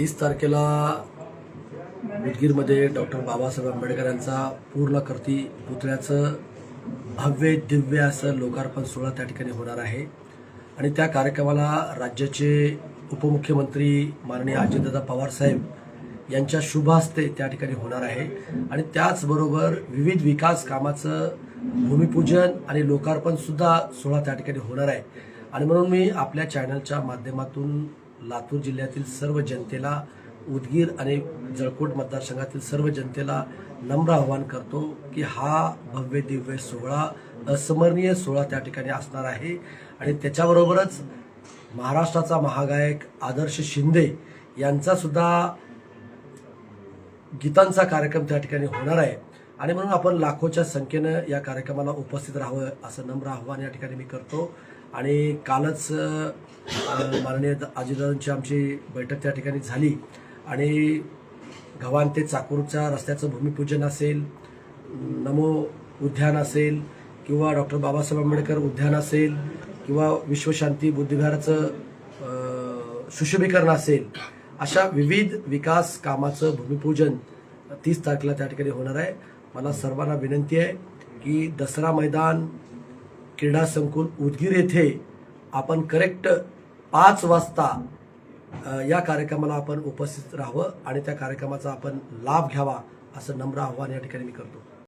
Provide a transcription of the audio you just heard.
तीस तारखेला उदगीरमध्ये डॉक्टर बाबासाहेब आंबेडकर यांचा पूर्णकर्ती पुतळ्याचं भव्य दिव्य असं लोकार्पण सोहळा त्या ठिकाणी होणार आहे. आणि त्या कार्यक्रमाला राज्याचे उपमुख्यमंत्री माननीय अजितदादा पवारसाहेब यांच्या शुभ हस्ते त्या ठिकाणी होणार आहे. आणि त्याचबरोबर विविध विकास कामाचं भूमिपूजन आणि लोकार्पणसुद्धा सोहळा त्या ठिकाणी होणार आहे. आणि म्हणून मी आपल्या चॅनलच्या माध्यमातून लातूर जिल्ह्यातील सर्व जनतेला उदगीर आणि जळकोट मतदारसंघातील सर्व जनतेला नम्र आवाहन करतो की हा भव्य दिव्य सोहळा अस्मरणीय सोहळा त्या ठिकाणी असणार आहे. आणि त्याच्याबरोबरच महाराष्ट्राचा महागायक आदर्श शिंदे यांचा सुद्धा गीतांचा कार्यक्रम त्या ठिकाणी होणार आहे. आणि म्हणून आपण लाखोच्या संख्येनं या कार्यक्रमाला उपस्थित राहावं असं नम्र आव्हान या ठिकाणी मी करतो. आणि कालच माननीय अजितदादांची आमची बैठक त्या ठिकाणी झाली. आणि गव्हाण ते चाकूरच्या रस्त्याचं भूमिपूजन असेल नमो उद्यान असेल किंवा डॉक्टर बाबासाहेब आंबेडकर उद्यान असेल किंवा विश्वशांती बुद्धिविहाराचं अ, सुशोभीकरण असेल अशा विविध विकास कामाचं भूमिपूजन तीस तारखेला त्या ठिकाणी होणार आहे. मला सर्वांना विनंती आहे की दसरा मैदान क्रीडा संकुल उदगीर येथे आपण करेक्ट पाच वाजता या कार्यक्रमाला आपण उपस्थित राहावं आणि त्या कार्यक्रमाचा आपण लाभ घ्यावा असं नम्र आव्हान या ठिकाणी मी करतो.